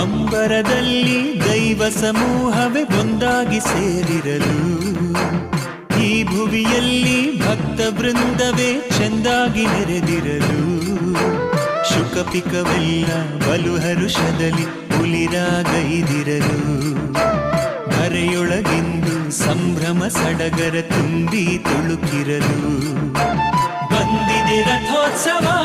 ಅಂಬರದಲ್ಲಿ ದೈವ ಸಮೂಹವೇ ಒಂದಾಗಿ ಸೇರಿರಲು. ಈ ಭುವಿಯಲ್ಲಿ ಭಕ್ತ ಬೃಂದವೇ ಚೆಂದಾಗಿ ನೆರೆದಿರಲು. ಶುಕಪಿಕವೆಲ್ಲ ಬಲು ಹರುಷದಲ್ಲಿ ಉಲಿರಾಗೈದಿರಲು ಧರೆಯೊಳಗಿಂದು ಸಂಭ್ರಮ ಸಡಗರ ತುಂಬಿ ತುಳುಕಿರಲು. ಬಂದಿದೆ ರಥೋತ್ಸವ